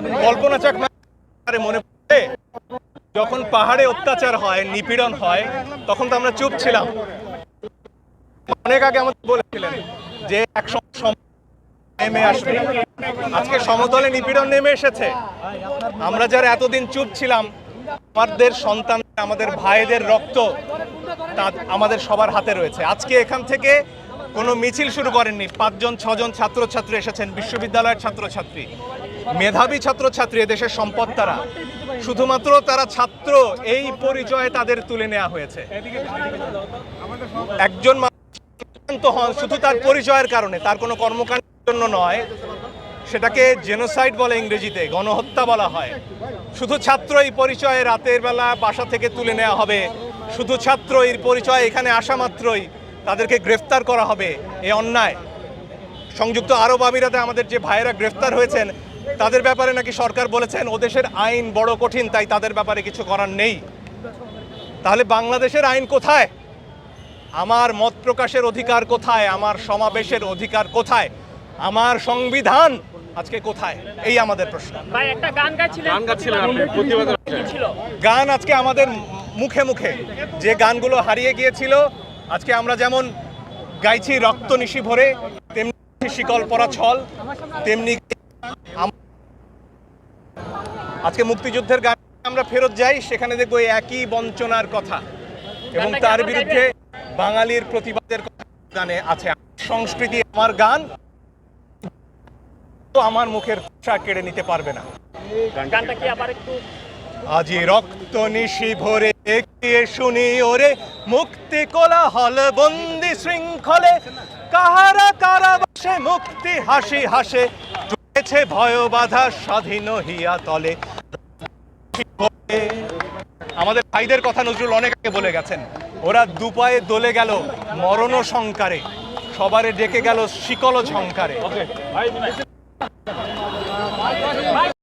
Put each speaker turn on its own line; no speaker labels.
কল্পনা চাকমা মনে পড়ে, যখন পাহাড়ে অত্যাচার হয়, নিপীড়ন হয়, তখন তো আমরা চুপ ছিলাম। অনেক আগে আমাদের বলেছিলেন যে এক সময় সম- নেমে আসবে। আজকে সমতলে নিপীড়ন নেমে এসেছে। আমরা যারা এতদিন চুপ ছিলাম, আমাদের সন্তান আমাদের ভাইদের রক্ত আমাদের সবার হাতে রয়েছে। আজকে এখান থেকে কোনো মিছিল শুরু করেননি। পাঁচজন, ছজন ছাত্রছাত্রী এসেছেন, বিশ্ববিদ্যালয়ের ছাত্রছাত্রী। মেধাবী ছাত্রছাত্রী এদেশের সম্পদ তারা। শুধুমাত্র তারা ছাত্র, এই পরিচয়ে তাদের তুলে নেওয়া হয়েছে। একজন হন, শুধু তার পরিচয়ের কারণে, তার কোনো কর্মকাণ্ডের জন্য নয়। সেটাকে জেনোসাইড বলে ইংরেজিতে, গণহত্যা বলা হয়। শুধু ছাত্র এই পরিচয়ে রাতের বেলা বাসা থেকে তুলে নেওয়া হবে। শুধু ছাত্র এর পরিচয় এখানে আসা মাত্রই। তাদেরকে গ্রেফতার করা হবে এ অন্যায়। সংযুক্ত আরব আমিরাতে আমাদের যে ভাইয়েরা গ্রেফতার হয়েছেন তাদের ব্যাপারে নাকি সরকার বলেছেন ও দেশের আইন বড় কঠিন তাই তাদের ব্যাপারে কিছু করার নেই। তাহলে বাংলাদেশের আইন কোথায়? আমার মত প্রকাশের অধিকার কোথায়? আমার সমাবেশের অধিকার কোথায়? আমার সংবিধান আজকে কোথায়? এই আমাদের প্রশ্ন।
ভাই একটা গান গাইছিলেন
গান গাচ্ছিলেন আপনি, প্রতিবাদে
কি ছিল।
গান আজকে আমাদের মুখে মুখে। যে গানগুলো হারিয়ে গিয়েছিল আজকে আমরা যেমন গাইছি রক্ত নিশি ভরে তেমনি শিকল পরা ছল তেমনি আজকে মুক্তিযুদ্ধের গান আমরা ফেরত যাই সেখানে দেখব একই বঞ্চনার কথা। এবং তার বিরুদ্ধে বাঙালির প্রতিবাদের গানে আছে। সংস্কৃতি আমার গান তো আমার মুখের ভাষা কেড়ে নিতে পারবে না।
গানটা কি আবার একটু
আজি রক্ত নিশি ভরে এগিয়ে শুনি ওরে, মুক্তি কোলাহল বন্দি শৃঙ্খলে। কাহারা কারাবাসে মুক্তি হাসি হাসে চলেছে ভয় বাধা স্বাধীন হিয়া তলে। আমাদের ভাইদের কথা নজরুল অনেক আগে বলে গেছেন, ওরা দুপায়ে দলে গেল মরণ সংকারে সবারে ডেকে গেল শিকল ঝংকারে